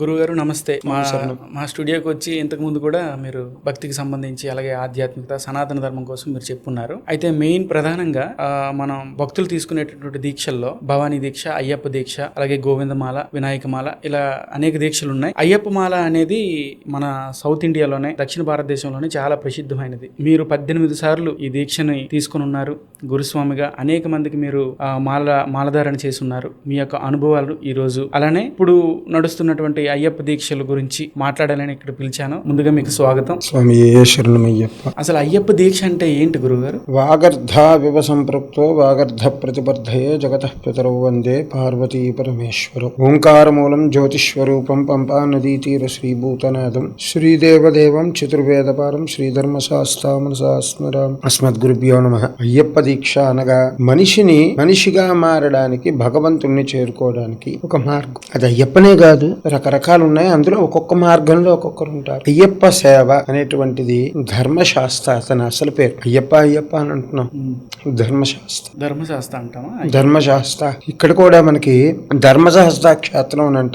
గురుగారు నమస్తే. మా మా స్టూడియోకి వచ్చి ఇంతకు ముందు కూడా మీరు భక్తికి సంబంధించి అలాగే ఆధ్యాత్మికత సనాతన ధర్మం కోసం మీరు చెప్పున్నారు. అయితే మెయిన్ ప్రధానంగా మనం భక్తులు తీసుకునేటటువంటి దీక్షల్లో భవానీ దీక్ష అయ్యప్ప దీక్ష అలాగే గోవిందమాల వినాయకమాల ఇలా అనేక దీక్షలు ఉన్నాయి. అయ్యప్ప మాల అనేది మన సౌత్ ఇండియాలోనే దక్షిణ భారతదేశంలోనే చాలా ప్రసిద్ధమైనది. మీరు పద్దెనిమిది సార్లు ఈ దీక్షని తీసుకుని ఉన్నారు. గురుస్వామిగా అనేక మందికి మీరు ఆ, మాల మాలధారణ చేసి ఉన్నారు. మీ యొక్క అనుభవాలు ఈ రోజు అలానే ఇప్పుడు నడుస్తున్నటువంటి అయ్యప్ప దీక్షల గురించి మాట్లాడాలని ఇక్కడ పిలిచాను. ముందుగా మీకు స్వాగతం. స్వామి శరణమయ్యప్ప. అసలు అయ్యప్ప దీక్ష అంటే ఏంటి గురుగారు? వాగర్ధావివ సంపృక్తో వాగర్ధ ప్రతిబద్ధయే జగత పితరౌ వందే పార్వతీ పరమేశ్వరం. ఓంకారమూలం జ్యోతిస్వరూపం పంపా నదీ తీర శ్రీభూతనాథం. శ్రీదేవదేవం చతుర్వేదపారం శ్రీధర్మశాస్త్రామనసాస్మరాం అస్మద్గురుభ్యో నమ. అయ్యప్ప దీక్ష అనగా మనిషిని మనిషిగా మారడానికి భగవంతుణ్ణి చేరుకోవడానికి ఒక మార్గం. అది అయ్యప్పనే కాదు రకరకాలు ఉన్నాయి అందులో ఒక్కొక్క మార్గంలో ఒక్కొక్కరు ఉంటారు. అయ్యప్ప సేవ అనేటువంటిది ధర్మశాస్త్ర అతని అసలు పేరు. అయ్యప్ప అయ్యప్ప అని అంటున్నాం. ధర్మశాస్త్ర. ధర్మశాస్త్ర అంటామా? ధర్మశాస్త్ర. ఇక్కడ కూడా మనకి ధర్మశాస్త్ర క్షేత్రం అని అంట.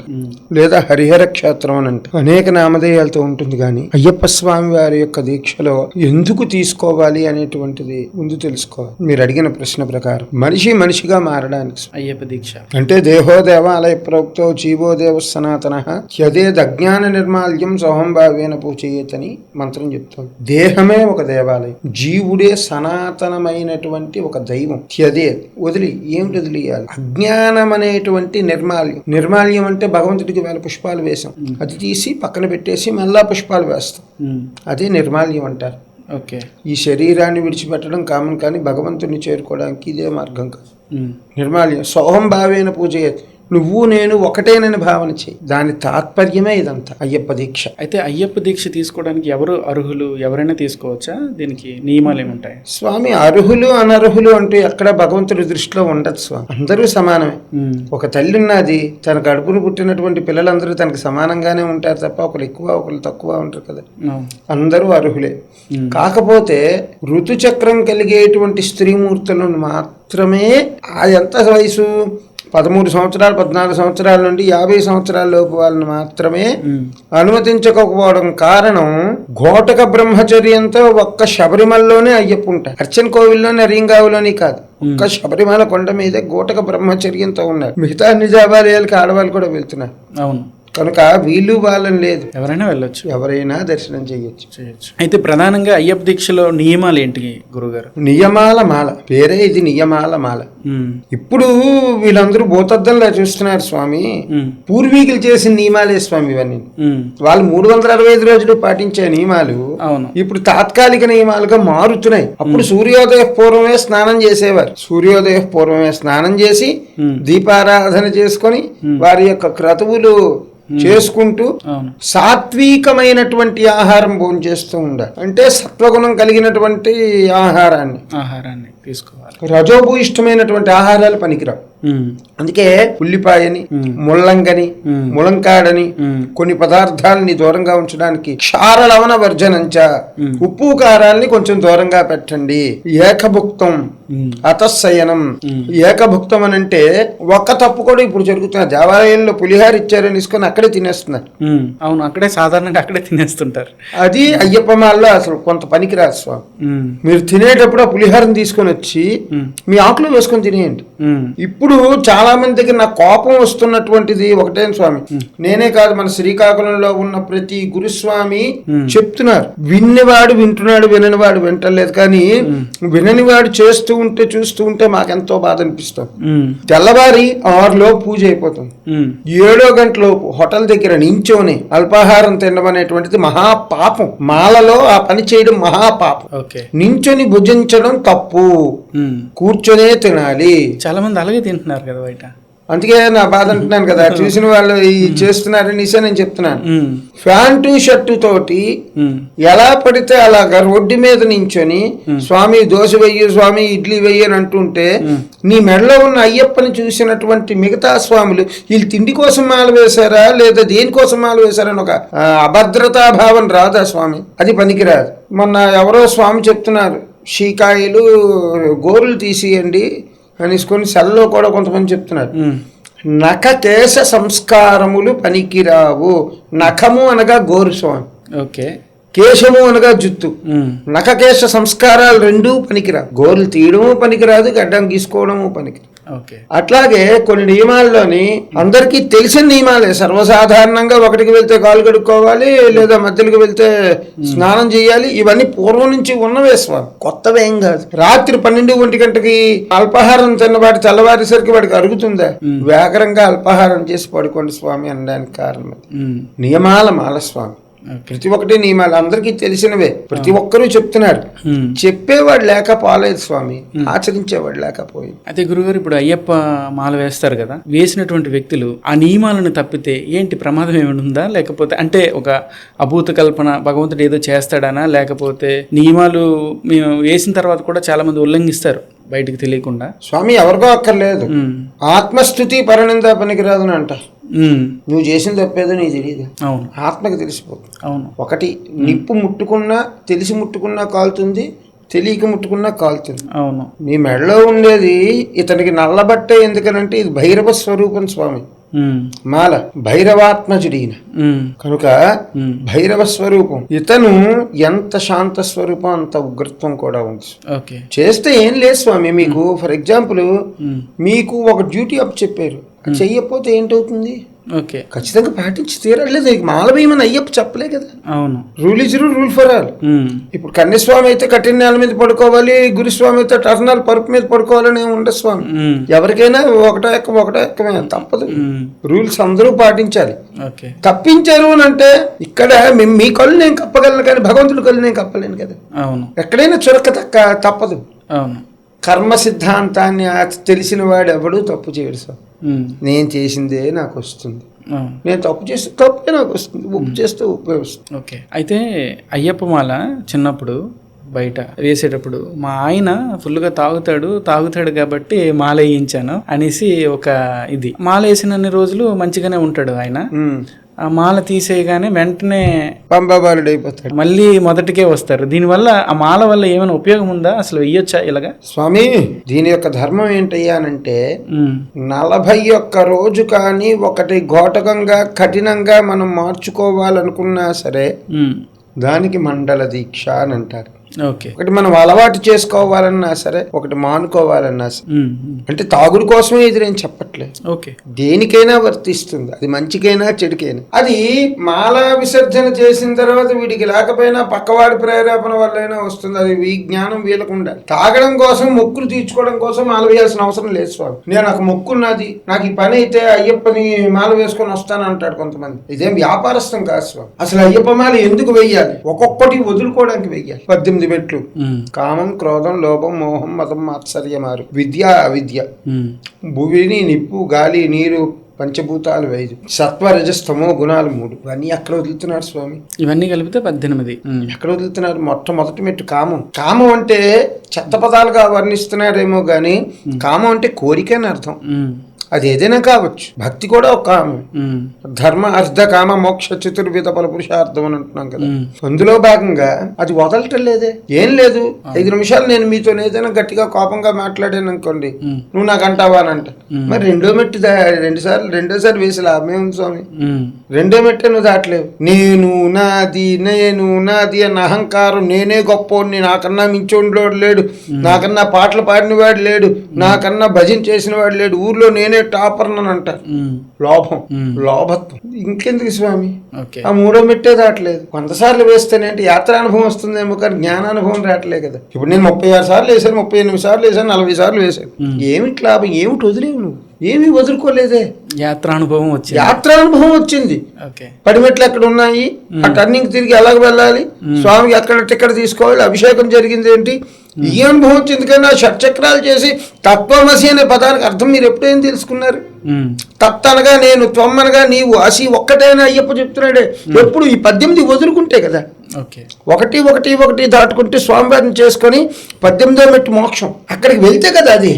లేదా హరిహర క్షేత్రం అని అంట. అనేక నామధేయాలతో ఉంటుంది కానీ అయ్యప్ప స్వామి వారి యొక్క దీక్షలో ఎందుకు తీసుకోవాలి అనేటువంటిది ముందు తెలుసుకోవాలి. మీరు అడిగిన ప్రశ్న ప్రకారం మనిషి మనిషిగా మారడానికి. అయ్యప్ప దీక్ష. అంటే దేహో దేవాలయ ప్రోక్తో జీవో దేవ సనాతన యదేద్ అజ్ఞాన నిర్మాల్యం సోహంభావేన పూజయేతని మంత్రం చెప్తుంది. దేహమే ఒక దేవాలయం. జీవుడే సనాతనమైనటువంటి ఒక దైవం. యదే వదిలి ఏమిటి వదిలియాలి అజ్ఞానం అనేటువంటి నిర్మాల్యం. నిర్మాల్యం అంటే భగవంతుడికి వేల పుష్పాలు వేసాం అది తీసి పక్కన పెట్టేసి మళ్ళా పుష్పాలు వేస్తాం. అదే నిర్మాల్యం అంటారు. ఓకే. ఈ శరీరాన్ని విడిచిపెట్టడం కామన్ కానీ భగవంతుని చేరుకోవడానికి ఇదే మార్గం కాదు. నిర్మాల్యం. సోహం భావేన పూజ నువ్వు నేను ఒకటేనని భావన చేయి. దాని తాత్పర్యమే ఇదంతా. అయ్యప్ప దీక్ష. అయితే అయ్యప్ప దీక్ష తీసుకోవడానికి ఎవరు అర్హులు? ఎవరైనా తీసుకోవచ్చా? దీనికి నియమాలు ఏముంటాయి? స్వామి అర్హులు అనర్హులు అంటూ ఎక్కడ భగవంతుడి దృష్టిలో ఉండదు స్వామి. అందరూ సమానమే. ఒక తల్లి ఉన్నది తన కడుపును పుట్టినటువంటి పిల్లలందరూ తనకు సమానంగానే ఉంటారు తప్ప ఒకరు ఎక్కువ ఒకరు తక్కువ ఉంటారు కదా. అందరూ అర్హులే. కాకపోతే ఋతుచక్రం కలిగేటువంటి స్త్రీమూర్తులను మాత్రమే ఆ ఎంత వయసు పదమూడు సంవత్సరాలు పద్నాలుగు సంవత్సరాల నుండి యాభై సంవత్సరాల లోపు వాళ్ళని మాత్రమే అనుమతించకపోవడం కారణం ఘోటక బ్రహ్మచర్యంతో ఒక్క శబరిమలలోనే అయ్యప్ప ఉంటారు అర్చన్ కోవిల్లోని అరింగావులోని కాదు. ఒక్క శబరిమల కొండ మీదే ఘోటక బ్రహ్మచర్యంతో ఉన్నారు. మిగతా నిజాబాలయాలకి ఆడవాళ్ళు కూడా వెళ్తున్నారు. అవును. కనుక వీళ్ళు వాళ్ళని లేదు. ఎవరైనా వెళ్ళొచ్చు. ఎవరైనా దర్శనం చేయొచ్చు. చేయొచ్చు. అయితే ప్రధానంగా అయ్యప్ప దీక్షలో నియమాలు ఏంటి గురుగారు? నియమాల మాల. పేరే ఇది నియమాల మాల. ఇప్పుడు వీళ్ళందరూ భూతద్దంలా చూస్తున్నారు స్వామి. పూర్వీకులు చేసిన నియమాలే స్వామి ఇవన్నీ. వాళ్ళు మూడు వందల అరవై ఐదు రోజులు పాటించే నియమాలు అవును. ఇప్పుడు తాత్కాలిక నియమాలుగా మారుతున్నాయి. అప్పుడు సూర్యోదయ పూర్వమే స్నానం చేసేవారు. సూర్యోదయ పూర్వమే స్నానం చేసి దీపారాధన చేసుకొని వారి యొక్క క్రతువులు చేసుకుంటూ సాత్వికమైనటువంటి ఆహారం భోజనం చేస్తూ ఉండాలి. అంటే సత్వగుణం కలిగినటువంటి ఆహారాన్ని. ఆహారాన్ని. తీసుకోవాలి. రజోభూయిష్టమైనటువంటి ఆహారాలు పనికిరావు. అందుకే ఉల్లిపాయని. ముల్లంగని. ములంకాడని కొన్ని పదార్థాలని దూరంగా ఉంచడానికి క్షార లవణ వర్జనంచ. ఉప్పు కారాల్ని కొంచెం దూరంగా పెట్టండి. ఏకభుక్తం అతశయనం. ఏకభుక్తం అని అంటే ఒక్క తప్పు కూడా ఇప్పుడు జరుగుతున్నది దేవాలయంలో పులిహార ఇచ్చారని తీసుకొని అక్కడే తినేస్తున్నారు. అవును అక్కడే సాధారణంగా అక్కడే తినేస్తుంటారు. అది అయ్యప్ప మాల్లో అసలు కొంత పనికిరాదు స్వామి. మీరు తినేటప్పుడు ఆ పులిహారం తీసుకొని వచ్చి మీ ఆకులో వేసుకొని తినేయండి. ఇప్పుడు చాలా మంది దగ్గర నాకు కోపం వస్తున్నటువంటిది ఒకటే స్వామి. నేనే కాదు మన శ్రీకాకుళంలో ఉన్న ప్రతి గురుస్వామి చెప్తున్నారు. విన్నవాడు వింటున్నాడు విననివాడు వింటలేదు. కానీ విననివాడు చేస్తూ ఉంటే చూస్తూ ఉంటే మాకెంతో బాధ అనిపిస్తుంది. ఉమ్, తెల్లవారి ఆరులో పూజ అయిపోతుంది. ఏడో గంటలోపు హోటల్ దగ్గర నించోని అల్పాహారం తినడం అనేటువంటిది మహాపాపం. మాలలో ఆ పని చేయడం మహాపాపం. నించొని భుజించడం తప్పు. కూర్చొనే తినాలి. చాలా మంది అలాగే తింటున్నారు కదా బయట. అందుకే నా బాధ అంటున్నాను కదా చూసిన వాళ్ళు ఈ చేస్తున్నారని ఇసే నేను చెప్తున్నాను. ప్యాంటు షర్టు తోటి ఎలా పడితే అలాగా రోడ్డు మీద నించొని స్వామి దోశ వెయ్యి స్వామి ఇడ్లీ వెయ్యి అని అంటుంటే నీ మెడలో ఉన్న అయ్యప్పని చూసినటువంటి మిగతా స్వాములు వీళ్ళు తిండి కోసం మాల వేశారా లేదా దేనికోసం మాల వేశారని ఒక అభద్రతా భావం రాదా స్వామి? అది పనికిరాదు. మొన్న ఎవరో స్వామి చెప్తున్నారు షీకాయలు గోరులు తీసియండి అనేసుకొని సెల్లో కూడా కొంతమంది చెప్తున్నారు. నఖ కేశ సంస్కారములు పనికిరావు. నఖము అనగా గోరు స్వామి. ఓకే. కేశము అనగా జుత్తు. నఖకేశ సంస్కారాలు రెండూ పనికిరావు. గోర్లు తీయడము పనికిరాదు గడ్డం గీసుకోవడము పనికిరాదు. ఓకే అట్లాగే కొన్ని నియమాల్లోని అందరికీ తెలిసిన నియమాలే. సర్వసాధారణంగా ఒకటికి వెళ్తే కాలు కడుక్కోవాలి లేదా మధ్యలోకి వెళ్తే స్నానం చేయాలి. ఇవన్నీ పూర్వం నుంచి ఉన్నవే స్వామి. కొత్తవేం కాదు. రాత్రి పన్నెండు ఒంటి గంటకి అల్పాహారం తిన్నవాడి తెల్లవారేసరికి వాడికి అరుగుతుందా? వేగరంగా అల్పాహారం చేసి పడుకోండి స్వామి అనడానికి కారణం నియమాల మాల స్వామి. ప్రతి ఒక్కటి నియమాలు అందరికీ తెలిసినవే. ప్రతి ఒక్కరూ చెప్తున్నారు. చెప్పేవాడు లేకపోలేదు స్వామి. ఆచరించేవాడు లేకపోయింది అయితే గురుగారు ఇప్పుడు అయ్యప్ప మాల వేస్తారు కదా వేసినటువంటి వ్యక్తులు ఆ నియమాలను తప్పితే ఏంటి ప్రమాదం ఏమైనా ఉందా? లేకపోతే అంటే ఒక అభూత కల్పన భగవంతుడు ఏదో చేస్తాడనా? లేకపోతే నియమాలు మేము వేసిన తర్వాత కూడా చాలా మంది ఉల్లంఘిస్తారు బయటికి తెలియకుండా. స్వామి ఎవరికో అక్కర్లేదు. ఆత్మస్థుతి పరనింద పనికిరాదని అంట నువ్వు చేసిన తప్పేదో నీకు తెలియదు అవును. ఆత్మకి తెలిసిపోతుంది. అవును. ఒకటి నిప్పు ముట్టుకున్నా తెలిసి ముట్టుకున్నా కాలుతుంది తెలియక ముట్టుకున్నా కాలుతుంది. అవును. మీ మెడలో ఉండేది ఇతనికి నల్లబట్టే ఎందుకనంటే ఇది భైరవ స్వరూపం స్వామి. మాల భైరవాత్మజుడు ఈయన ఉమ్, కనుక భైరవ స్వరూపం. ఇతను ఎంత శాంత స్వరూపం అంత ఉగ్రత్వం కూడా ఉంది. ఓకే. చేస్తే ఏం లేదు స్వామి మీకు. ఫర్ ఎగ్జాంపుల్ మీకు ఒక డ్యూటీ అప్ చెప్పారు. చెయ్యకపోతే ఏంటవుతుంది? ఓకే. ఖచ్చితంగా పాటించి తీరట్లేదు. ఇక మాలభీమని అయ్యప్ప చెప్పలే కదా. అవును. Rule is rule rule for all. ఇప్పుడు కన్యస్వామి అయితే కఠిన నేల మీద పడుకోవాలి గురుస్వామి అయితే టర్నల్ పరుపు మీద పడుకోవాలని ఉండదు స్వామి. ఎవరికైనా ఒకటో ఎక్క ఒకటో ఎక్కమే తప్పదు. రూల్స్ అందరూ పాటించాలి. ఓకే. తప్పించారు అని అంటే ఇక్కడ మీ- మీ కళ్ళు నేను కప్పగలను కానీ భగవంతుడి కళ్ళు నేను కప్పలేను కదా. అవును. ఎక్కడైనా చురక తక్క తప్పదు. అవును. కర్మ సిద్ధాంతాన్ని తెలిసిన వాడు ఎవడు తప్పు చేయడు సార్ నేను చేసిందే నాకు వస్తుంది నేను తప్పు చేస్తే తప్పే నాకు వస్తుంది ఉప్పు చేస్తే ఉప్పే వస్తుంది. ఓకే. అయితే అయ్యప్ప మాల చిన్నప్పుడు బయట వేసేటప్పుడు మా ఆయన ఫుల్గా తాగుతాడు తాగుతాడు కాబట్టి మాల వేయించాను అనేసి ఒక ఇది. మాల వేసినన్ని రోజులు మంచిగానే ఉంటాడు ఆయన. ఉమ్. ఆ మాల తీసేయగానే వెంటనే పంబాబాలుడు అయిపోతాడు మళ్ళీ మొదటికే వస్తారు. దీనివల్ల ఆ మాల వల్ల ఏమైనా ఉపయోగం ఉందా? అసలు వెయ్యొచ్చా ఇలాగా? స్వామి దీని యొక్క ధర్మం ఏంటయ్యానంటే నలభై ఒక్క రోజు కానీ ఒకటి ఘోటకంగా కఠినంగా మనం మార్చుకోవాలనుకున్నా సరే దానికి మండల దీక్ష అని అంటారు. ఓకే. ఒకటి మనం అలవాటు చేసుకోవాలన్నా సరే ఒకటి మానుకోవాలన్నా సరే. అంటే తాగుడు కోసమే ఇది నేను చెప్పట్లేదు. ఓకే. దేనికైనా వర్తిస్తుంది. అది మంచికైనా చెడుకైనా. అది మాల విసర్జన చేసిన తర్వాత వీడికి లేకపోయినా పక్కవాడి ప్రేరేపణ వల్లైనా వస్తుంది. అది ఈ జ్ఞానం వీళ్ళకు ఉండాలి. తాగడం కోసం మొక్కులు తీర్చుకోవడం కోసం మాల వేయాల్సిన అవసరం లేదు స్వామి. నేను నాకు మొక్కు ఉన్నది నాకు ఈ పని అయితే అయ్యప్పని మాల వేసుకొని వస్తాను అంటాడు కొంతమంది. ఇదేం వ్యాపారస్థం కాదు స్వామి. అసలు అయ్యప్ప మాల ఎందుకు వెయ్యాలి ఒక్కొక్కటి వదులుకోవడానికి వెయ్యాలి పద్దెనిమిది మెట్లు కామం క్రోధం లోభం మోహం మతం మాత్సర్యమారు. విద్య అవిద్య. భూమిని నిప్పు గాలి నీరు పంచభూతాలు ఐదు సత్వ రజస్తమో గుణాలు మూడు. ఇవన్నీ ఎక్కడ వదులుతున్నారు స్వామి? ఇవన్నీ కలిపితే పద్దెనిమిది. ఎక్కడ వదులుతున్నారు? మొట్టమొదటి మెట్టు కామం. కామం అంటే చెత్త పదాలుగా వర్ణిస్తున్నారేమో గాని కామం అంటే కోరిక అని అర్థం. అది ఏదైనా కావచ్చు. భక్తి కూడా ఒక ధర్మ అర్ధ కామ మోక్ష చతుర్విధ ఫల పురుషార్థం అని అంటున్నాం కదా. అందులో భాగంగా అది వదలటం లేదే. ఏం లేదు. ఐదు నిమిషాలు నేను మీతో ఏదైనా గట్టిగా కోపంగా మాట్లాడాను అనుకోండి. నువ్వు నాకు అంటావా అని అంట. మరి రెండో మెట్టు రెండు సార్లు రెండోసారి వేసి లాభమే స్వామి. రెండో మెట్టే నువ్వు దాటలేవు. నేను నాది నేను నాది అన్న అహంకారం నేనే గొప్పోడిని నాకన్నా మించోండ్లోడు లేడు. నాకన్నా పాటలు పాడినవాడు లేడు. నాకన్నా భజన చేసిన వాడు లేడు. ఊర్లో నేనే టాపర్ అని అంటారు. లోభం. లోభత్వం. ఇంకెందుకు స్వామి? ఆ మూడో మెట్టే దాటలేదు. కొంతసార్లు వేస్తేనేంటి యాత్రానుభవం వస్తుందేమో కానీ జ్ఞానానుభవం రావట్లే కదా. ఇప్పుడు నేను ముప్పై ఆరు సార్లు వేసాను ముప్పై ఎనిమిది సార్లు వేసాను నలభై సార్లు వేసాను ఏమిటి లాభం? ఏమిటి వదిలేవు నువ్వు? ఏమీ వదులుకోలేదే. యాత్రానుభవం వచ్చింది. యాత్రానుభవం వచ్చింది. పడిమెట్లు ఎక్కడ ఉన్నాయి? ఆ టర్నింగ్ తిరిగి ఎలాగ వెళ్ళాలి? స్వామికి ఎక్కడ టికెట్ తీసుకోవాలి? అభిషేకం జరిగింది ఏంటి? ఈ అనుభవం వచ్చింది కానీ ఆ షట్చక్రాలు చేసి తత్వమసి అనే పదానికి అర్థం మీరు ఎప్పుడేం తెలుసుకున్నారు? ఉమ్, తత్ అనగా నేను త్వం అనగా నీవు అసి ఒక్కటైనా అయ్యప్ప చెప్తున్నాడే? ఎప్పుడు ఈ పద్దెనిమిది వదులుకుంటే కదా. ఒకటి ఒకటి ఒకటి దాటుకుంటే స్వామివారిని చేసుకొని పద్దెనిమిదో మెట్టు మోక్షం. అక్కడికి వెళ్తే కదా అది.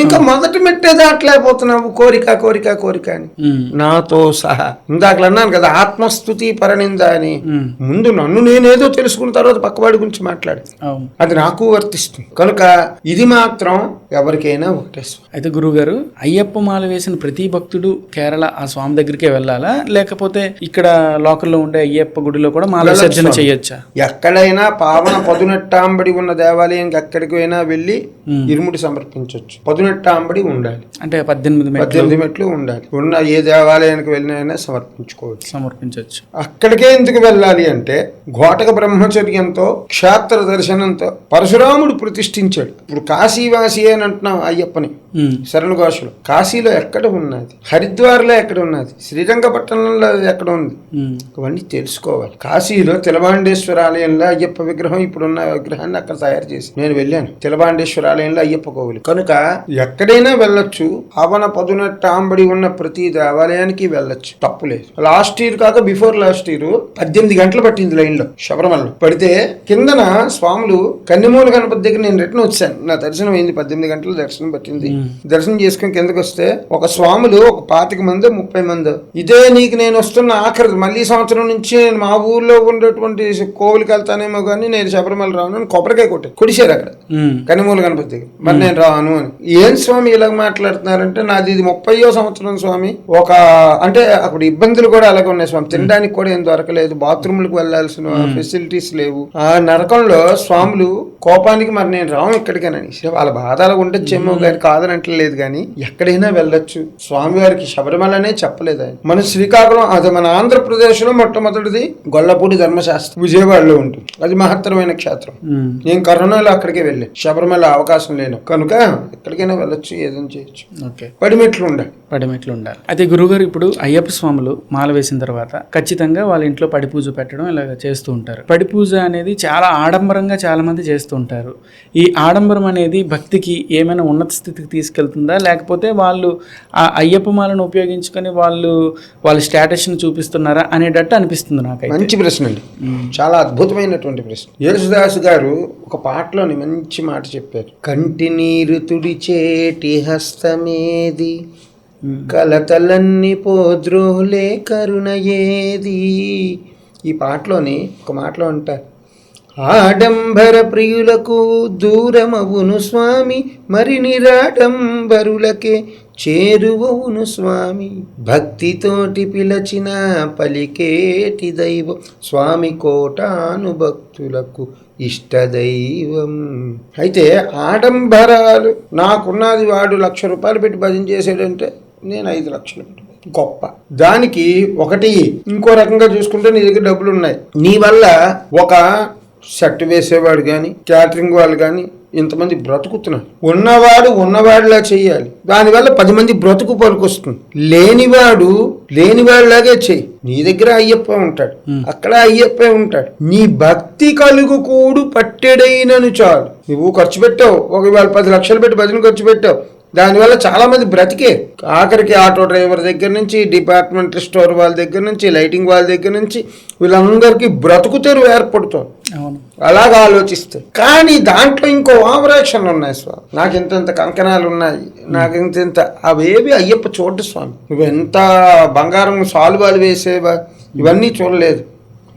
ఇంకా మొదటి మెట్టే దాటలేకపోతున్నావు. కోరిక కోరిక కోరిక అని. నాతో సహా. ఇందాక అన్నాను కదా ఆత్మస్థుతి పరనింద అని. ముందు నన్ను నేనేదో తెలుసుకున్న తర్వాత పక్కవాడి గురించి మాట్లాడు. అది నాకు వర్తిస్తుంది. కనుక ఇది మాత్రం ఎవరికైనా ఒకటే. అయితే గురువుగారు అయ్యప్ప మాల వేసిన ప్రతి భక్తుడు కేరళ ఆ స్వామి దగ్గరికే వెళ్ళాలా? లేకపోతే ఇక్కడ లోకల్లో ఉండే అయ్యప్ప గుడిలో కూడా మాల విసర్జన చేయొచ్చా? ఎక్కడైనా పావన పదునెట్టాంబడి ఉన్న దేవాలయంకి ఎక్కడికి వెళ్ళి. ఇరుముడి సమర్పించవచ్చు పదునెట్టాంబడి ఉండాలి. అంటే పద్దెనిమిది పద్దెనిమిది మెట్లు ఉండాలి. ఉన్న ఏ దేవాలయానికి వెళ్ళినైనా సమర్పించుకోవచ్చు. సమర్పించవచ్చు అక్కడికే ఎందుకు వెళ్ళాలి అంటే ఘోటక బ్రహ్మచర్యంతో క్షేత్ర దర్శనంతో పరశురాముడు ప్రతిష్ఠించాడు. ఇప్పుడు కాశీవాసి అని అంటున్నాం అయ్యప్పని. ఉమ్, శరణు ఘోషలు కాశీలో ఎక్కడ ఉన్నది? హరిద్వార్లో ఎక్కడ ఉన్నది? శ్రీరంగపట్టణంలో ఎక్కడ ఉంది? ఉమ్, ఇవన్నీ తెలుసుకోవాలి. కాశీలో తిలబాండేశ్వర ఆలయంలో అయ్యప్ప విగ్రహం ఇప్పుడున్న విగ్రహాన్ని అక్కడ తయారు చేసి నేను వెళ్ళాను. తిలబాండేశ్వర ఆలయంలో అయ్యప్ప కోవిలి. కనుక ఎక్కడైనా వెళ్ళొచ్చు. పవన పదునట్టు ఆంబడి ఉన్న ప్రతి దేవాలయానికి వెళ్ళొచ్చు. తప్పు లేదు. లాస్ట్ ఇయర్ కాక బిఫోర్ లాస్ట్ ఇయర్ పద్దెనిమిది గంటలు పట్టింది లైన్లో శబరిమలలో. పడితే కిందన స్వాములు కన్నిమూల గణపతి దగ్గర నేను రిటర్న్ వచ్చాను. నా దర్శనం అయింది పద్దెనిమిది గంటలు దర్శనం పట్టింది. దర్శనం చేసుకుని కిందకి వస్తే ఒక స్వాములు ఒక పాతిక మంది ముప్పై మంది ఇదే నీకు నేను వస్తున్న ఆఖరి మళ్ళీ సంవత్సరం నుంచి నేను మా ఊర్లో ఉండేటువంటి కోవిలికి వెళ్తానేమో కానీ నేను శబరిమల రాను అని కొబ్బరికాయ కొట్టాను. కొడిశారు అక్కడ. కనిమూల గణపతి దగ్గర. మరి నేను రాను అని. ఏం స్వామి ఇలా మాట్లాడుతున్నారంటే నాది ఇది ముప్పయో సంవత్సరం స్వామి. ఒక అంటే అక్కడ ఇబ్బందులు కూడా అలాగే ఉన్నాయి స్వామి. తినడానికి కూడా ఏం దొరకలేదు. బాత్రూమ్లకు వెళ్ళాల్సిన ఫెసిలిటీస్ లేవు. ఆ నరకంలో స్వాములు కోపానికి మరి నేను రాము ఇక్కడికేనని వాళ్ళ బాధ అలా ఉండొచ్చేమో కానీ కాదనట్లేదు కానీ ఎక్కడైనా వెళ్ళొచ్చు. స్వామి వారికి శబరిమలనే చెప్పలేదు ఆయన. మన శ్రీకాకుళం అది మన ఆంధ్రప్రదేశ్లో మొట్టమొదటిది గొల్లపూడి ధర్మశాస్త్రం. విజయవాడలో ఉంటుంది. అది మహత్తరమైన క్షేత్రం. నేను కరోనాలో అక్కడికే వెళ్ళాను. శబరిమల అవకాశం లేను. కనుక ఎక్కడికైనా వెళ్ళొచ్చు ఏదైనా చేయొచ్చు. ఓకే. పడిమెట్లు ఉండాలి పడిమెట్లు ఉండాలి అయితే గురువుగారు ఇప్పుడు అయ్యప్ప స్వాములు మాల వేసిన తర్వాత ఖచ్చితంగా వాళ్ళ ఇంట్లో పడి పూజ పెట్టడం ఇలాగ చేస్తూ ఉంటారు. పడి పూజ అనేది చాలా ఆడంబరంగా చాలా మంది చేస్తూ ఉంటారు. ఈ ఆడంబరం అనేది భక్తికి ఏమైనా ఉన్నత స్థితికి తీసుకెళ్తుందా? లేకపోతే వాళ్ళు ఆ అయ్యప్ప మాలను ఉపయోగించుకొని వాళ్ళు వాళ్ళ స్టేటస్ని చూపిస్తున్నారా అనేటట్టు అనిపిస్తుంది నాకైతే. మంచి ప్రశ్న అండి చాలా అద్భుతమైనటువంటి ప్రశ్న. యేసుదాసు గారు ఒక పాటలోని మంచి మాట చెప్పారు. కంటి నీరు తుడిచేటి హస్తమేది కలతలన్నీ పోద్రోలే కరుణ ఏది ఈ పాటలోని ఒక మాటలో అంటారు ఆడంబర ప్రియులకు దూరమవును స్వామి మరి నిరాడంబరులకే చేరువవును స్వామి. భక్తితోటి పిలచిన పలికేటి దైవం స్వామి కోటాను భక్తులకు ఇష్టదైవం. అయితే ఆడంబరాలు నాకున్నది వాడు లక్ష రూపాయలు పెట్టి భజన చేసాడంటే నేను ఐదు లక్షలు గొప్ప. దానికి ఒకటి ఇంకో రకంగా చూసుకుంటే నీ దగ్గర డబ్బులు ఉన్నాయి. నీ వల్ల ఒక షర్ట్ వేసేవాడు కానీ క్యాటరింగ్ వాళ్ళు కానీ ఇంతమంది బ్రతుకుతున్నారు. ఉన్నవాడు ఉన్నవాడిలా చేయాలి దానివల్ల పది మంది బ్రతుకు పలుకొస్తుంది. లేనివాడు లేనివాడిలాగే చెయ్యి. నీ దగ్గర అయ్యప్ప ఉంటాడు. అక్కడ అయ్యప్పే ఉంటాడు. నీ భక్తి కలుగు కూడు పట్టెడైనను చాలు. నువ్వు ఖర్చు పెట్టావు. ఒక ఇవాళ పది లక్షలు పెట్టి భజన ఖర్చు పెట్టావు. దానివల్ల చాలా మంది బ్రతికే. ఆఖరికి ఆటో డ్రైవర్ దగ్గర నుంచి డిపార్ట్మెంటల్ స్టోర్ వాళ్ళ దగ్గర నుంచి లైటింగ్ వాళ్ళ దగ్గర నుంచి వీళ్ళందరికీ బ్రతుకు తెరువు ఏర్పడుతుంది అలాగ ఆలోచిస్తే. కానీ దాంట్లో ఇంకో ఆపరేషన్లు ఉన్నాయి స్వామి. నాకు ఇంత ఇంత కంకణాలు ఉన్నాయి. నాకు ఇంత ఇంత అవేవి అయ్యప్ప చూడు స్వామి. నువ్వు ఎంత బంగారం సాలువాలు వేసేవా? ఇవన్నీ చూడలేదు.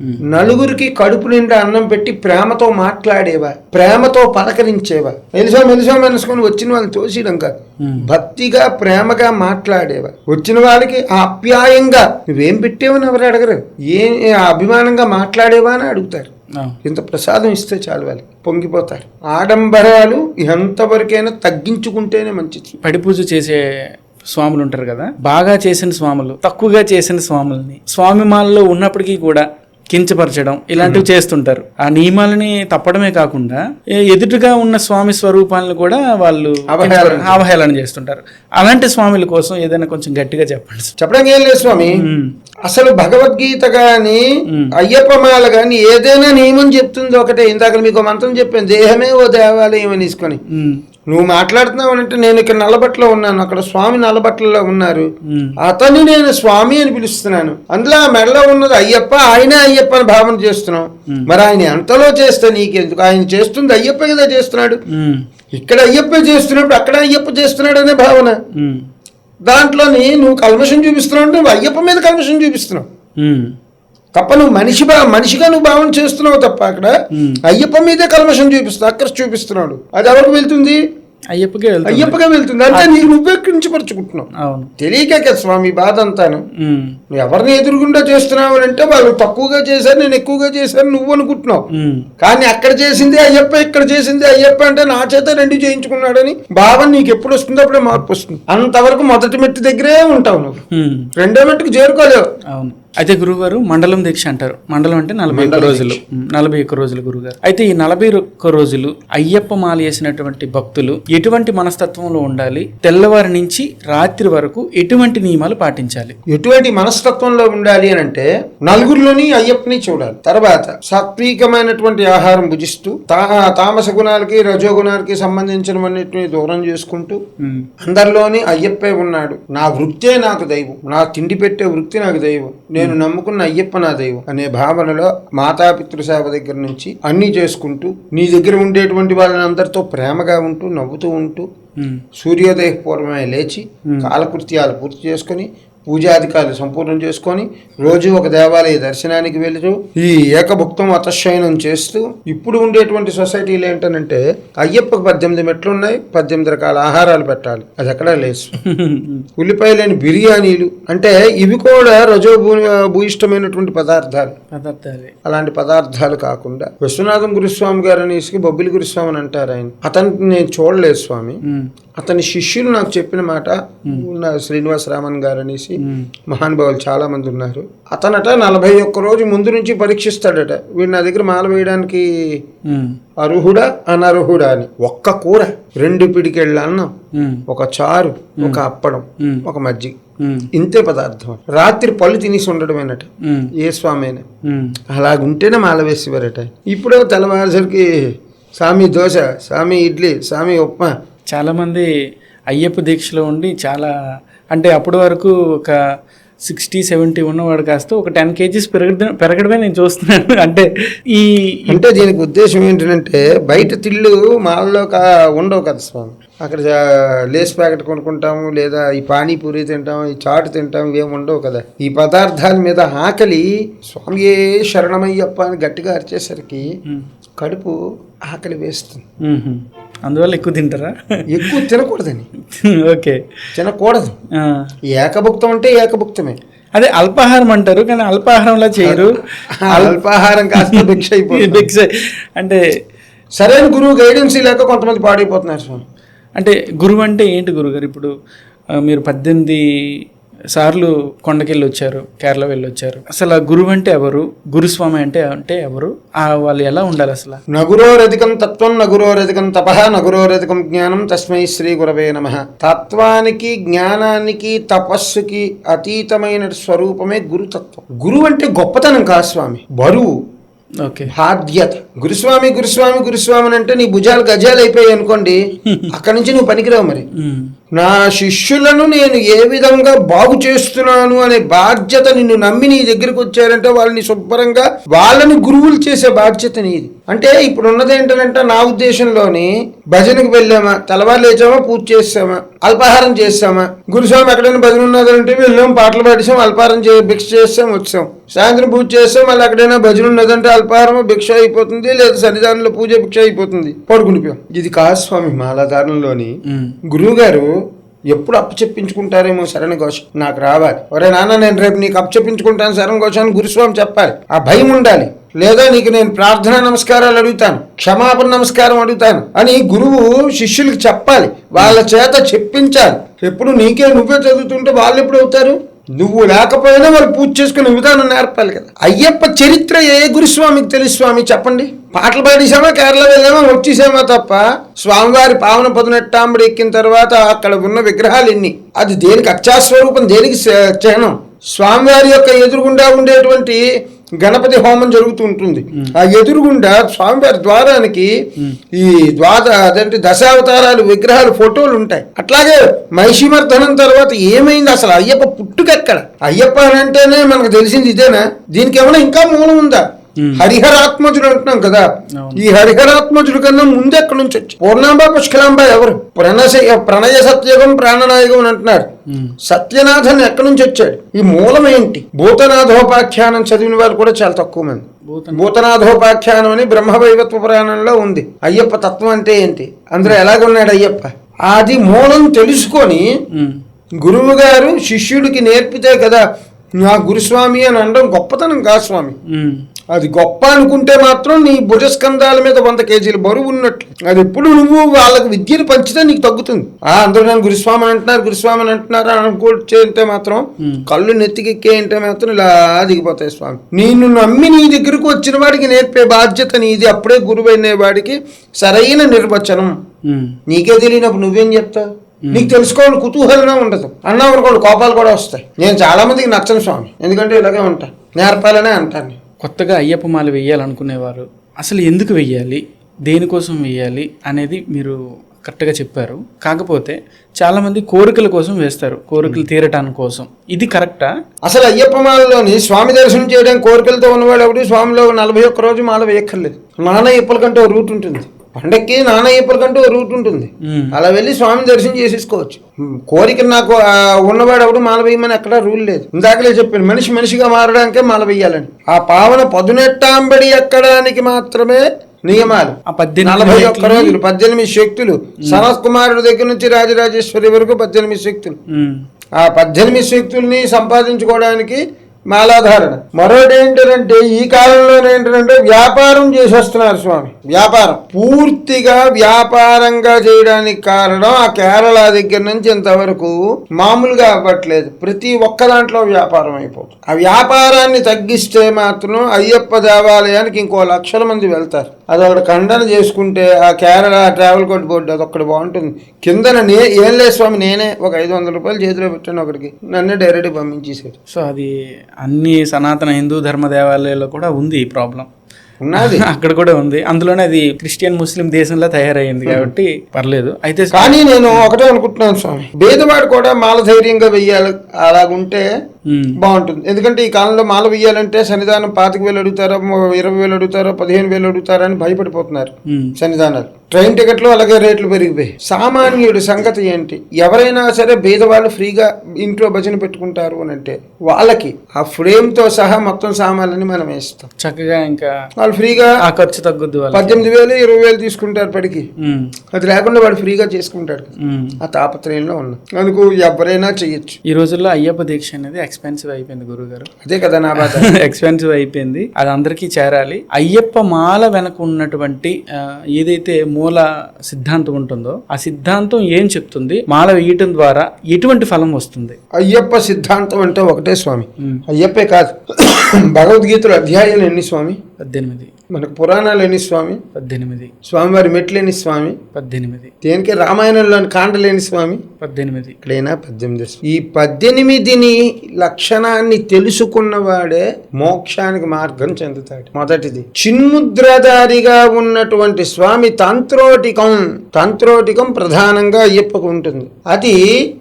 నలుగురికి కడుపు నిండా అన్నం పెట్టి ప్రేమతో మాట్లాడేవా ప్రేమతో పలకరించేవా? మెలిసా మెలిసా మెలుసుకొని వచ్చిన వాళ్ళని తోసిడం కాదు. భక్తిగా ప్రేమగా మాట్లాడేవా? వచ్చిన వాళ్ళకి ఆప్యాయంగా నువ్వేం పెట్టేవని ఎవరు అడగరు? ఏ అభిమానంగా మాట్లాడేవా? అని అడుగుతారు. ఇంత ప్రసాదం ఇస్తే చాలు వాళ్ళకి పొంగిపోతారు. ఆడంబరాలు ఎంతవరకైనా తగ్గించుకుంటేనే మంచిది. పడి పూజ చేసే స్వాములు ఉంటారు కదా బాగా చేసిన స్వాములు తక్కువగా చేసిన స్వాముల్ని స్వామి మాలలో ఉన్నప్పటికీ కూడా కించపరచడం ఇలాంటివి చేస్తుంటారు. ఆ నియమాలని తప్పడమే కాకుండా ఎదుటిగా ఉన్న స్వామి స్వరూపాలను కూడా వాళ్ళు అవహేళన చేస్తుంటారు. అలాంటి స్వాముల కోసం ఏదైనా కొంచెం గట్టిగా చెప్పండి చెప్పడానికి ఏం లేదు స్వామి. అసలు భగవద్గీత గాని అయ్యప్ప మాల గాని ఏదైనా నియమం చెప్తుంది ఒకటే. ఇందాక మీకు మంత్రం చెప్పాను దేహమే ఓ దేవాలయం అని తీసుకొని. నువ్వు మాట్లాడుతున్నావు అంటే నేను ఇక్కడ నల్లబట్టలో ఉన్నాను. అక్కడ స్వామి నల్లబట్టలో ఉన్నారు. అతన్ని నేను స్వామి అని పిలుస్తున్నాను. అందులో ఆ మెడలో ఉన్నది అయ్యప్ప ఆయనే అయ్యప్ప అని భావన చేస్తున్నాం మరి ఆయన ఎంతలో చేస్తే నీకెందుకు? ఆయన చేస్తుంది అయ్యప్ప కదా చేస్తున్నాడు. ఇక్కడ అయ్యప్ప చేస్తున్నప్పుడు అక్కడ అయ్యప్ప చేస్తున్నాడు అనే భావన. దాంట్లోని నువ్వు కల్మషం చూపిస్తున్నావు అంటే నువ్వు అయ్యప్ప మీద కల్మషం చూపిస్తున్నావు. తప్ప నువ్వు మనిషి మనిషిగా నువ్వు భావన చేస్తున్నావు తప్ప అక్కడ. అయ్యప్ప మీదే కల్మషం చూపిస్తున్నావు అక్కడ చూపిస్తున్నాడు. అది ఎవరికి వెళ్తుంది? అయ్యప్పకే వెళ్తుంది. అయ్యప్పగా వెళ్తుంది. అంటే నీకు నువ్వే కించపరుచుకుంటున్నావు. అవును. తెలియక స్వామి బాధ అంతాను. నువ్వు ఎవరిని ఎదురుగుండా చేస్తున్నావు అంటే వాళ్ళు తక్కువగా చేశారు నేను ఎక్కువగా చేశాను నువ్వు అనుకుంటున్నావు. కానీ అక్కడ చేసింది అయ్యప్ప ఇక్కడ చేసింది అయ్యప్ప అంటే నా చేత రెండు చేయించుకున్నాడని భావన నీకు ఎప్పుడు వస్తుందో అప్పుడే మార్పు వస్తుంది. అంతవరకు మొదటి మెట్టు దగ్గరే ఉంటావు నువ్వు. రెండో మెట్టుకు చేరుకోలేవు. అవును. అయితే గురువుగారు మండలం దీక్ష అంటారు. మండలం అంటే నలభై ఒక్క రోజులు. నలభై ఒక్క రోజులు గురుగారు అయితే ఈ నలభై ఒక్క రోజులు అయ్యప్ప మాల వేసినటువంటి భక్తులు ఎటువంటి మనస్తత్వంలో ఉండాలి? తెల్లవారి నుంచి రాత్రి వరకు ఎటువంటి నియమాలు పాటించాలి? ఎటువంటి మనస్తత్వంలో ఉండాలి అని అంటే నలుగురిలోని అయ్యప్పని చూడాలి. తర్వాత సాత్వికమైనటువంటి ఆహారం భుజిస్తూ తామస గుణాలకి రజోగుణాలకి సంబంధించినవన్నిటిని దూరం చేసుకుంటూ అందరిలోని అయ్యప్పే ఉన్నాడు. నా వృత్తే నాకు దైవం. నా తిండి పెట్టే వృత్తి నాకు దైవం. నేను నమ్ముకున్న అయ్యప్ప నా దైవం అనే భావనలో మాతాపితృ సేవ దగ్గర నుంచి అన్నీ చేసుకుంటూ నీ దగ్గర ఉండేటువంటి వాళ్ళని అందరితో ప్రేమగా ఉంటూ నవ్వుతూ ఉంటూ సూర్యోదయ పూర్వమే లేచి కాలకృత్యాలు పూర్తి చేసుకొని పూజాధికారులు సంపూర్ణం చేసుకొని రోజు ఒక దేవాలయ దర్శనానికి వెళుతూ ఈ ఏకభుక్తం అతశయనం చేస్తూ ఇప్పుడు ఉండేటువంటి సొసైటీలు ఏంటనంటే అయ్యప్పకు పద్దెనిమిది మెట్లు ఉన్నాయి పద్దెనిమిది రకాల ఆహారాలు పెట్టాలి. అది ఎక్కడా లేదు. ఉల్లిపాయ లేని బిర్యానీలు. అంటే ఇవి కూడా రజో భూ భూయిష్టమైనటువంటి పదార్థాలు. పదార్థాలే. అలాంటి పదార్థాలు కాకుండా విశ్వనాథం గురుస్వామి గారు అనేసి బొబ్బిలి గురుస్వామి అని అంటారు ఆయన. అతన్ని నేను చూడలేదు స్వామి. అతని శిష్యులు నాకు చెప్పిన మాట ఉన్న శ్రీనివాస రామన్ గారు అనేసి మహానుభావులు చాలా మంది ఉన్నారు. అతనట నలభై ఒక్క రోజు ముందు నుంచి పరీక్షిస్తాడట. వీడు నా దగ్గర మాల వేయడానికి అర్హుడా అనర్హుడా అని. ఒక్క కూర రెండు పిడికెళ్ళ అన్నం ఒక చారు ఒక అప్పడం ఒక మజ్జిగ. ఇంతే పదార్థం రాత్రి పళ్ళు తినేసి ఉండడమేనట. ఏ స్వామి అయినా అలాగుంటేనే మాల వేసేవారట. ఇప్పుడు తెల్లవారుసరికి స్వామి దోశ స్వామి ఇడ్లీ స్వామి ఉప్మా చాలా మంది అయ్యప్ప దీక్షలో ఉండి చాలా అంటే అప్పటి వరకు ఒక సిక్స్టీ సెవెంటీ ఉన్నవాడు కాస్త ఒక టెన్ కేజీస్ పెరగడం పెరగడమే నేను చూస్తున్నాను. అంటే ఈ అంటే దీనికి ఉద్దేశం ఏంటంటే బయట తిళ్ళు మాల్లో ఉండవు కదా స్వామి. అక్కడ లేస్ ప్యాకెట్ కొనుక్కుంటాము లేదా ఈ పానీపూరి తింటాము ఈ చాటు తింటాము ఇవేం ఉండవు కదా. ఈ పదార్థాల మీద ఆకలి స్వామియే శరణమయ్యప్ప అని గట్టిగా అరిచేసరికి కడుపు ఆకలి వేస్తుంది. అందువల్ల ఎక్కువ తింటారా? ఎక్కువ తినకూడదని. ఓకే. తినకూడదు. ఏకభుక్తం అంటే ఏకభుక్తమే. అదే అల్పాహారం అంటారు కానీ అల్పాహారంలా చేయరు. అల్పాహారం కాస్త భిక్ష భిక్ష. అంటే సరైన గురువు గైడెన్స్ లేక కొంతమంది పాడైపోతున్నారు స్వామి. అంటే గురువు అంటే ఏంటి గురుగారు ఇప్పుడు మీరు పద్దెనిమిది సార్లు కొండకెళ్ళి వచ్చారు కేరళ వెళ్ళి వచ్చారు అసలు ఆ గురువు అంటే ఎవరు? గురుస్వామి అంటే అంటే ఎవరు? ఆ వాళ్ళు ఎలా ఉండాలి అసలు? నగురోరధికం తత్వం నగురోరధికం తప నగురోరధికం జ్ఞానం తస్మై శ్రీ గురవే నమ. తత్వానికి జ్ఞానానికి తపస్సుకి అతీతమైన స్వరూపమే గురుతత్వం. గురువు అంటే గొప్పతనం కాదు స్వామి? బరువు. ఓకే. బాధ్యత. గురుస్వామి గురుస్వామి గురుస్వామి అంటే నీ భుజాలు గజాలు అయిపోయాయి అనుకోండి అక్కడి నుంచి నువ్వు పనికిరావు మరి. నా శిష్యులను నేను ఏ విధంగా బాగు చేస్తున్నాను అనే బాధ్యత నిన్ను నమ్మి నీ దగ్గరికి వచ్చారంటే వాళ్ళని శుభ్రంగా వాళ్ళని గురువులు చేసే బాధ్యత నీది. అంటే ఇప్పుడు ఉన్నది ఏంటంటే నా ఉద్దేశంలోని భజనకు వెళ్ళామా? తెల్లవారు లేచామా? పూజ చేసామా అల్పాహారం చేసామా గురుస్వామి ఎక్కడైనా భజన ఉన్నదంటే వెళ్ళాం పాటలు పాడేసాం అల్పాహారం చే భిక్ష చేసాం వచ్చాం. సాయంత్రం పూజ చేస్తాం మళ్ళీ ఎక్కడైనా భజన ఉన్నదంటే అల్పాహారం భిక్ష అయిపోతుంది లేదా సన్నిధానంలో పూజ భిక్ష అయిపోతుంది. పడుకునిపోయాం ఇది కాదు స్వామి మాలాధారణలోని ఉమ్, గురువు గారు ఎప్పుడు అప్పు చెప్పించుకుంటారేమో శరణ ఘోష. నాకు రావాలి. ఒరే నాన్న నేను రేపు నీకు అప్పు చెప్పించుకుంటాను శరణ ఘోష అని గురుస్వామి చెప్పాలి. ఆ భయం ఉండాలి. లేదా నీకు నేను ప్రార్థన నమస్కారాలు అడుగుతాను. క్షమాపణ నమస్కారం అడుగుతాను అని గురువు శిష్యులకు చెప్పాలి. వాళ్ళ చేత చెప్పించాలి. ఎప్పుడు నీకే నువ్వే చదువుతుంటే వాళ్ళు ఎప్పుడు అవుతారు? నువ్వు లేకపోయినా వాళ్ళు పూజ చేసుకునే విధానం నేర్పాలి కదా. అయ్యప్ప చరిత్ర ఏ గురుస్వామికి తెలుసు స్వామి చెప్పండి. పాటలు పాడేసామా కేరళ వెళ్ళామా వచ్చేసామా తప్ప స్వామివారి పావన పదునెట్టాంబడి ఎక్కిన తర్వాత అక్కడ ఉన్న విగ్రహాలు ఎన్ని? అది దేనికి అక్షాస్వరూపం దేనికి చిహ్నం స్వామివారి యొక్క ఎదురుగుండా ఉండేటువంటి గణపతి హోమం జరుగుతూ ఉంటుంది. ఆ ఎదురుగుండా స్వామివారి ద్వారానికి ఈ ద్వాద అదంటే దశావతారాలు విగ్రహాలు ఫోటోలు ఉంటాయి. అట్లాగే మహిషిమర్దనం తర్వాత ఏమైంది అసలు అయ్యప్ప పుట్టుకెక్కడ అయ్యప్ప అని అంటేనే మనకు తెలిసింది ఇదేనా? దీనికి ఏమైనా ఇంకా మూలం ఉందా? హరిహరాత్మజుడు అంటున్నాం కదా. ఈ హరిహరాత్మజుడు కన్నా ముందు ఎక్కడి నుంచి వచ్చి? పూర్ణాంబ పుష్కలాంబ ఎవరు? ప్రణస ప్రణయ సత్యగం ప్రాణనాయకం అని అంటున్నారు. సత్యనాథన్ ఎక్కడి నుంచి వచ్చాడు? ఈ మూలం ఏంటి? భూతనాథోపాఖ్యానం చదివిన వారు కూడా చాలా తక్కువ మంది. భూత- భూతనాథోపాఖ్యానం అని బ్రహ్మవైవత్వ పురాణంలో ఉంది. అయ్యప్ప తత్వం అంటే ఏంటి? అందులో ఎలాగున్నాడు అయ్యప్ప? అది మూలం తెలుసుకొని గురువు గారు శిష్యుడికి నేర్పితే కదా నా గురుస్వామి అని అనడం గొప్పతనం కాదు స్వామి. అది గొప్ప అనుకుంటే మాత్రం నీ భుజస్కంధాల మీద వంద కేజీలు బరువు ఉన్నట్లు. అది ఎప్పుడు నువ్వు వాళ్ళకి విద్యను పంచితే నీకు తగ్గుతుంది. ఆ అందరూ నన్ను గురుస్వామి అని అంటున్నారు గురుస్వామి అని అంటున్నారు అని అనుకుంటే మాత్రం. కళ్ళు నెత్తికెక్కే అంటే మాత్రం ఇలా దిగిపోతాయి స్వామి. నేను నమ్మి నీ దగ్గరకు వచ్చిన వాడికి నేర్పే బాధ్యత నీది. అప్పుడే గురువైన వాడికి సరైన నిర్వచనం. నీకే తెలియనప్పుడు నువ్వేం చెప్తావు నీకు తెలుసుకోవాలని కుతూహలమే ఉండదు. అనుకోండి కోపాలు కూడా వస్తాయి. నేను చాలా మందికి నచ్చను స్వామి. ఎందుకంటే ఇలాగే ఉంటా. నేర్పాలనే అంటాను. కొత్తగా అయ్యప్ప మాల వెయ్యాలనుకునేవారు. అసలు ఎందుకు వెయ్యాలి? దేనికోసం వెయ్యాలి? అనేది మీరు కరెక్ట్గా చెప్పారు. కాకపోతే చాలామంది కోరికల కోసం వేస్తారు. కోరికలు తీరటానికి కోసం. ఇది కరెక్టా? అసలు అయ్యప్ప మాలలోని స్వామి దర్శనం చేయడానికి కోరికలతో ఉన్నవాడు ఎవడు? స్వామిలో నలభై ఒక్క రోజు మాల వేయక్కర్లేదు. నానయ్యప్పల కంటే ఓ రూట్ ఉంటుంది. పండక్కి నానయ్యప్పల కంటే ఓ రూట్ ఉంటుంది. అలా వెళ్ళి స్వామి దర్శనం చేసేసుకోవచ్చు. కోరిక నాకు ఉన్నవాడు ఎవడు మాల వేయమని ఎక్కడా రూల్ లేదు. ఇందాకలే చెప్పాను మనిషి మనిషిగా మారడానికే మాల వేయాలని. ఆ పావన పదునెట్టాంబడి ఎక్కడానికి మాత్రమే నియమాలు. నలభై ఒక్క రోజులు పద్దెనిమిది శక్తులు. సనత్ కుమారుడి దగ్గర నుంచి రాజరాజేశ్వరి వరకు పద్దెనిమిది శక్తులు. ఆ పద్దెనిమిది శక్తుల్ని సంపాదించుకోవడానికి మాలాధారణ. మరొకటి ఏంటంటే ఈ కాలంలో ఏంటంటే వ్యాపారం చేసేస్తున్నారు స్వామి. వ్యాపారం. పూర్తిగా వ్యాపారంగా చేయడానికి కారణం ఆ కేరళ దగ్గర నుంచి ఇంతవరకు మామూలుగా అవ్వట్లేదు. ప్రతి ఒక్క దాంట్లో వ్యాపారం అయిపోతుంది. ఆ వ్యాపారాన్ని తగ్గిస్తే మాత్రం అయ్యప్ప దేవాలయానికి ఇంకో లక్షల మంది వెళ్తారు. అది ఒకటి ఖండన చేసుకుంటే ఆ కేరళ ట్రావెల్ కోట్ బోర్డు అది ఒక్కటి బాగుంటుంది. కిందన నే ఏం లేదు స్వామి నేనే ఒక ఐదు వందల రూపాయలు చేతిలో పెట్టాను ఒకటికి నన్నే డైరెక్ట్ పంపించేశారు. సో అది అన్ని సనాతన హిందూ ధర్మ దేవాలయాల్లో కూడా ఉంది ఈ ప్రాబ్లం. ఉన్నది. అక్కడ కూడా ఉంది. అందులోనే అది క్రిస్టియన్ ముస్లిం దేశంలో తయారైంది కాబట్టి పర్లేదు. అయితే కానీ నేను ఒకటే అనుకుంటున్నాను స్వామి. భేదవాడు కూడా మాల ధైర్యంగా వెయ్యాలి. అలాగుంటే బాగుంటుంది. ఎందుకంటే ఈ కాలంలో మాల వెయ్యాలంటే సన్నిధానం పాతిక వేలు అడుగుతారో ఇరవై వేలు అడుగుతారో పదిహేను వేలు అడుగుతారో అని భయపడిపోతున్నారు సన్నిధానాలు ట్రైన్ టికెట్లు అలాగే రేట్లు పెరిగిపోయి సామాన్యుడి సంగతి ఏంటి? ఎవరైనా సరే బీదవాళ్ళు ఫ్రీగా ఇంట్లో భజన పెట్టుకుంటారు అని అంటే వాళ్ళకి ఆ ఫ్రేమ్తో సహా మొత్తం సామాన్లని మనం వేస్తాం. చక్కగా ఇంకా వాళ్ళు ఫ్రీగా ఆ ఖర్చు తగ్గుద్ది పద్దెనిమిది వేలు ఇరవై వేలు తీసుకుంటారు పడికి. ఉమ్, అది లేకుండా వాడు ఫ్రీగా చేసుకుంటాడు. ఆ తాపత్రయంలో ఉన్నాం. అందుకు ఎవరైనా చెయ్యొచ్చు ఈ రోజుల్లో అయ్యప్ప దీక్ష అనేది ఎక్స్పెన్సివ్ అయిపోయింది గురుగారు అదే కదా నా బాధ. ఎక్స్పెన్సివ్ అయిపోయింది. అది అందరికీ చేరాలి. అయ్యప్ప మాల వెనక ఉన్నటువంటి ఏదైతే మూల సిద్ధాంతం ఉంటుందో ఆ సిద్ధాంతం ఏం చెప్తుంది? మాల వేయటం ద్వారా ఎటువంటి ఫలం వస్తుంది? అయ్యప్ప సిద్ధాంతం అంటే ఒకటే స్వామి. అయ్యప్పే కాదు. భగవద్గీతలు అధ్యాయాలు ఎన్ని స్వామి? పద్దెనిమిది. మనకు పురాణాలు ఎన్ని స్వామి. పద్దెనిమిది. స్వామివారి మెట్లు ఎన్ని స్వామి. పద్దెనిమిది. దేనికి రామాయణంలోని కాండలేని స్వామి. పద్దెనిమిది. ఇక్కడైనా పద్దెనిమిది. ఈ పద్దెనిమిదిని లక్షణాన్ని తెలుసుకున్నవాడే మోక్షానికి మార్గం చెందుతాడు. మొదటిది చిన్ముద్రధారిగా ఉన్నటువంటి స్వామి తంత్రోటికం తంత్రోటికం ప్రధానంగా అయ్యప్పకు ఉంటుంది. అది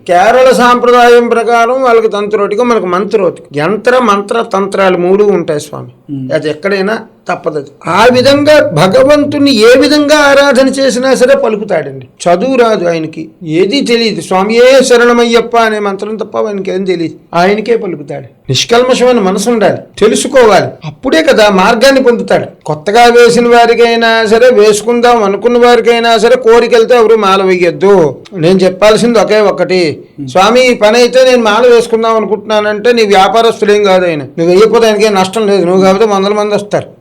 కేరళ సాంప్రదాయం ప్రకారం వాళ్ళకి తంత్రోటికం మనకు మంత్రోటికం. యంత్ర మంత్ర తంత్రాలు మూడు ఉంటాయి స్వామి. అది ఎక్కడైనా తప్పదు. ఆ విధంగా భగవంతుని ఏ విధంగా ఆరాధన చేసినా సరే పలుకుతాడండి. చదువు రాదు ఆయనకి. ఏది తెలియదు స్వామియే శరణమయ్యప్ప అనే మంత్రం తప్ప ఆయనకి ఏం తెలియదు ఆయనకే పలుకుతాడు. నిష్కల్మషమైన మనసు ఉండాలి. తెలుసుకోవాలి. అప్పుడే కదా మార్గాన్ని పొందుతాడు. కొత్తగా వేసిన వారికైనా సరే వేసుకుందాం అనుకున్న వారికైనా సరే కోరికెళ్తే ఎవరు మాల వేయొద్దు. నేను చెప్పాల్సింది ఒకే ఒక్కటి స్వామి ఈ పని అయితే నేను మాల వేసుకుందాం అనుకుంటున్నానంటే నీ వ్యాపారస్తులేం కాదు ఆయన. నువ్వు వెయ్యకపోతే ఆయనకేం నష్టం లేదు. నువ్వు కాబట్టి వందల మంది వస్తారు.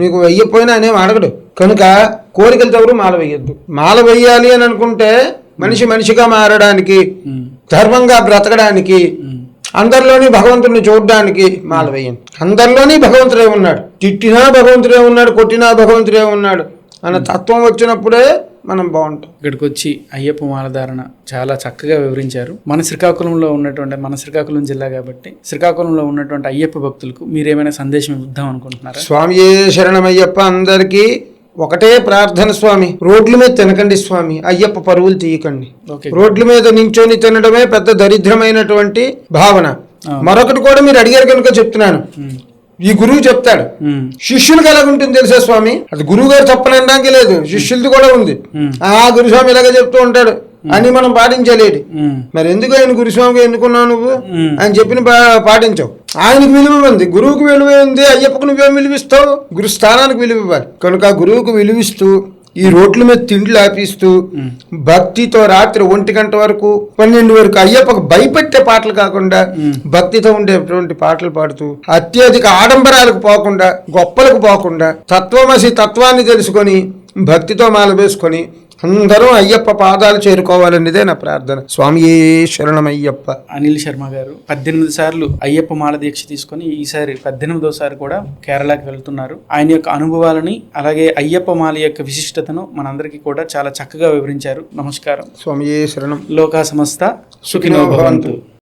నీకు వెయ్యపోయినా అనేం అడగడు. కనుక కోరికలతో ఎవరు మాల వేయొద్దు మాల వేయాలి అని అనుకుంటే మనిషి మనిషిగా మారడానికి ధర్మంగా బ్రతకడానికి అందరిలోని భగవంతుడిని చూడడానికి మాల వేయండి అందరిలోని భగవంతుడే ఉన్నాడు. తిట్టినా భగవంతుడే ఉన్నాడు కొట్టినా భగవంతుడే ఉన్నాడు. అన్న తత్వం వచ్చినప్పుడే మనం బాగుంటాం. ఇక్కడికి వచ్చి అయ్యప్ప మాలధారణ చాలా చక్కగా వివరించారు. మన శ్రీకాకుళంలో ఉన్నటువంటి మన శ్రీకాకుళం జిల్లా కాబట్టి శ్రీకాకుళంలో ఉన్నటువంటి అయ్యప్ప భక్తులకు మీరేమైనా సందేశం ఇద్దాం అనుకుంటున్నారా? స్వామియే శరణమయ్యప్ప అందరికీ ఒకటే ప్రార్థన స్వామి. రోడ్ల మీద తినకండి స్వామి. అయ్యప్ప పరువులు తీయకండి. రోడ్ల మీద నించొని తినడమే పెద్ద దరిద్రమైనటువంటి భావన. మరొకటి కూడా మీరు అడిగారు కనుక చెప్తున్నాను. ఈ గురువు చెప్తాడు. శిష్యులకు ఎలాగ ఉంటుంది తెలుసా స్వామి? అది గురువు గారు తప్పనడానికి లేదు శిష్యులది కూడా ఉంది. ఆ గురుస్వామి ఇలాగ చెప్తూ ఉంటాడు. అని మనం పాటించలేడు. మరి ఎందుకు ఆయన గురుస్వామిగా ఎన్నుకున్నావు నువ్వు? ఆయన చెప్పిన పాటించవు. ఆయనకు విలువ ఉంది. గురువుకు విలువ ఉంది. అయ్యప్పకు నువ్వేం విలువిస్తావు? గురు స్థానానికి విలువ ఇవ్వాలి. కనుక ఆ గురువుకు విలువిస్తూ ఈ రోడ్ల మీద తిండ్లు ఆపిస్తూ భక్తితో రాత్రి ఒంటి గంట వరకు పన్నెండు వరకు అయ్యప్పకు భయపెట్టే పాటలు కాకుండా. భక్తితో ఉండేటువంటి పాటలు పాడుతూ అత్యధిక ఆడంబరాలకు పోకుండా గొప్పలకు పోకుండా తత్వమసి తత్వాన్ని తెలుసుకొని భక్తితో మాల వేసుకొని అందరూ అయ్యప్ప పాదాలు చేరుకోవాలనేదే నా ప్రార్థన. స్వామి శరణమయ్యప్ప అనిల్ శర్మ గారు పద్దెనిమిది సార్లు అయ్యప్ప మాల దీక్ష తీసుకొని ఈసారి పద్దెనిమిదోసారి కూడా కేరళకి వెళ్తున్నారు. ఆయన యొక్క అనుభవాలని అలాగే అయ్యప్ప మాల యొక్క విశిష్టతను మనందరికీ కూడా చాలా చక్కగా వివరించారు. నమస్కారం. స్వామి శరణం. లోకా సమస్త సుఖినో భవంతు.